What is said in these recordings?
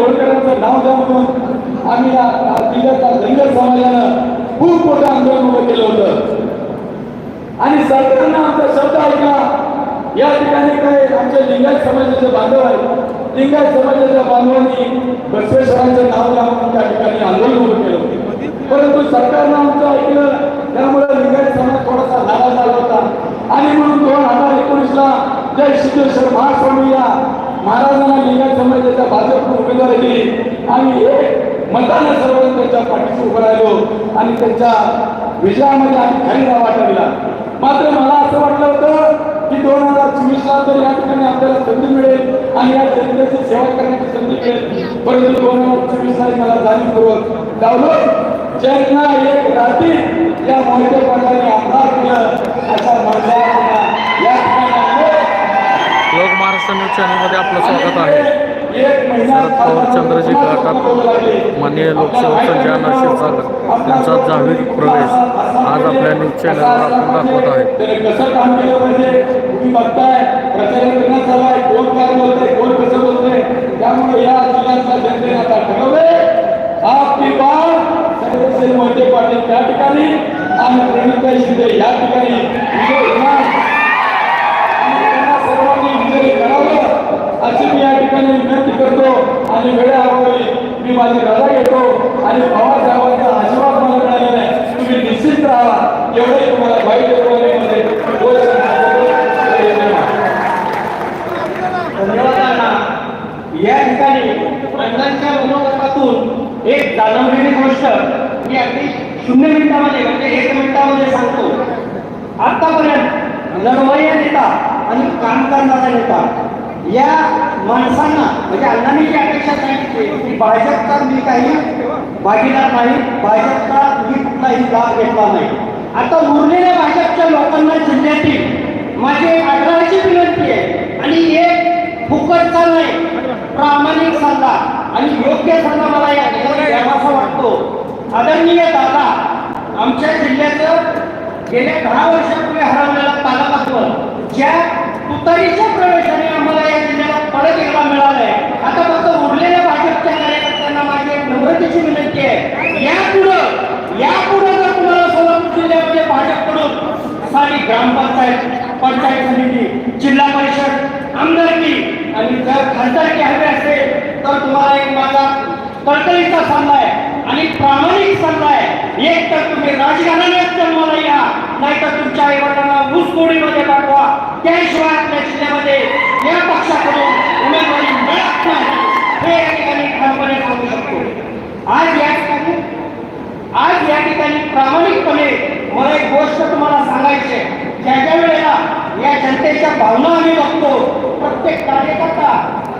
होळकरांचं नाव द्या आम्ही या या धनगर समाजानं खूप मोठं आंदोलन उभं केलं होतं. आणि सरकारनं आमचा शब्द ऐकला. या ठिकाणी काय आमच्या लिंगायत समाजाचे बांधव आहेत. लिंगायत समाजाच्या बांधवांनी बसवेश्वरांचं नाव द्या त्या ठिकाणी आंदोलन उभं केलं होतं. परंतु सरकारनं आमचं ऐकलं. त्यामुळे लिंगायत समाज थोडासा नाराज झाला होता. आणि म्हणून दोन हजार एकोणीसला जय सिद्धेश्वर महास्वामी या महाराजांना लिंगायत समाजाच्या भाजपकडून उमेदवारी केली आणि एक मतानं सर्व त्यांच्या पाठीशी उभं राहिलो आणि त्यांच्या विजयामध्ये आम्ही खरी वाटा दिला. मात्र मला असं वाटलं होतं की दोन हजार चोवीसला तर या ठिकाणी आपल्याला संधी मिळेल आणि या जनतेची सेवा करण्याची संधी मिळेल. परंतु दोन हजार चोवीसला मला जाणीवपूर्वक लावलो. ज्यांना एक रात्री या मोहिते पाटलांनी महाराष्ट्र न्यूज चॅनलमध्ये आपलं स्वागत आहे. शरद पवार चंद्रजी गटात माननीय लोकसेवक संजय नाशिक क्षीरसागर यांचा जाहीर प्रवेश आज आपल्या न्यूज चॅनलवर आपण दाखवत आहे. त्याने ठिकाणी काम केलं पाहिजे तुम्ही बघताय प्रचार करण्यात चालू आहे कोण काय बोलतंय कोण कसं बोलतंय त्यामुळे या जिल्ह्यातल्या जनतेने आता ठरवलंय आपली बाळ सर्वसेन मोहिते पाटील त्या ठिकाणी आणि प्रणिताई शिंदे या ठिकाणी विजय होणार आणि त्यांना सर्वांनी विजयी करावं अशी मी या ठिकाणी विनंती करतो आणि वेळेअभावी मी माझी रजा घेतो आणि पवार साहेबांचा आशीर्वाद मला मिळालेला आहे तुम्ही निश्चित राहा एवढे तुम्हाला वाईट एकोणीमध्ये धन्यवादांना या ठिकाणी अण्णांच्या मनोगतातून एक जाणवलेली गोष्ट मी अगदी शून्य मिनिटामध्ये म्हणजे एक मिनिटामध्ये सांगतो. आतापर्यंत लढवय्या नेता आणि काम करणारा नेता या माणसांना म्हणजे अण्णांनी जी अपेक्षा सांगितली की भाजपचा मी काही भागीदार नाही भाजपचा मी कुठलाही लाभ घेतला नाही. आता उरलेल्या भाजपच्या लोकांना जिल्ह्यातील माझी आग्रहाची विनंती आहे आणि एक फुकटचा नाही प्रामाणिक सल्ला आणि योग्य सल्ला मला या ठिकाणी द्यावासा वाटतो. आदरणीय दादा आमच्या जिल्ह्याचं गेल्या दहा वर्षापूर्वी हरवलेला पालकत्व ज्या तुतारीच्या प्रवेशाने आम्हाला या जिल्ह्याला परत एकदा मिळालाय आता फक्त उरलेल्या भाजपच्या कार्यकर्त्यांना माझी एक नम्रतेची विनंती आहे. यापुढं यापुढं जर तुम्हाला सोलापूर जिल्ह्यामध्ये भाजपकडून स्थानिक ग्रामपंचायत पंचायत समिती जिल्हा परिषद आणि जर खासदारकी हवी असेल तर तुम्हाला एक माझा कळकळीचा सल्ला आहे आणि प्रामाणिक सल्ला आहे. एक तर तुम्ही राजकारणात जन्माला या नाहीतर तुमच्या आई वडिलांना ऊसतोडीमध्ये पाठवा. त्याशिवाय आपल्या जिल्ह्यामध्ये या पक्षाकडून उमेदवारी मिळत नाही. हे या ठिकाणी ठामपणे सांगू शकतो. आज या ठिकाणी आज या ठिकाणी प्रामाणिकपणे मला एक गोष्ट तुम्हाला सांगायची आहे. ज्या ज्या वेळेला या जनतेच्या भावना आम्ही बघतो प्रत्येक कार्यकर्ता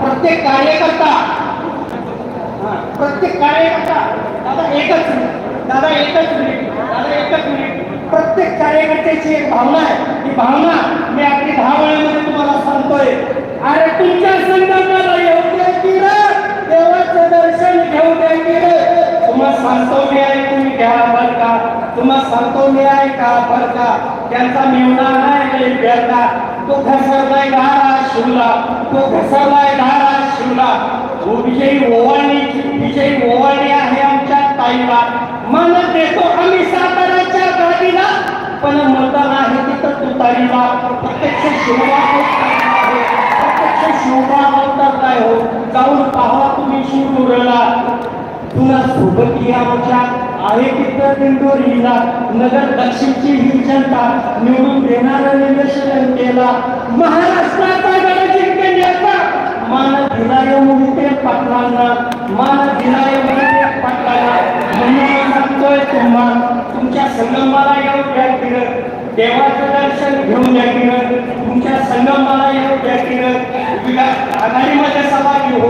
प्रत्येक कार्यकर्ता. प्रत्येक कार्यकर्ता दादा एकच दादा एकच मिनिट दादा एकच मिनिट. प्रत्येक कार्यकर्त्याची एक भावना आहे. ती भावना मी अगदी दहा वेळेमध्ये तुम्हाला सांगतोय अरे तुमच्या संदर्भाला येऊ द्या की रे देवाचं दर्शन घेऊ द्या की रे तुम्हाला सांगतो मी आहे तुम्ही घ्या बर का तुम्हाला सांगतो मी आहे का बर का त्यांचा मेवणा नाही लई तो घसरलाय धारा शिवला तो घसरलाय धारा शिवला तो विजयी ओवाळणी विजयी ओवाळणी आहे आमच्या ताईला. मन देतो आम्ही साताराच्या गाडीला पण मतदान आहे तिथं तुतारीला. प्रत्यक्ष शिवला प्रत्यक्ष शिवबा अवतार काय हो? जाऊन पाहा तुम्ही शिवडुरला पुन्हा सोबत आमच्या आहे तिथं दिंडोरीला नगर दक्षिणची ही जनता निवडून देणार निदर्शन केला. महाराष्ट्राचा गणजिंक्य नेता मान दिलाय मोहिते पाटलांना. मान दिलाय मोहिते पाटलांना म्हणून सांगतोय तुम्हा. तुमच्या संगमाला येऊ द्या किरण देवाचं दर्शन घेऊन द्या किरण तुमच्या संगमाला येऊ द्या किरण विकास आघाडीमध्ये सहभागी हो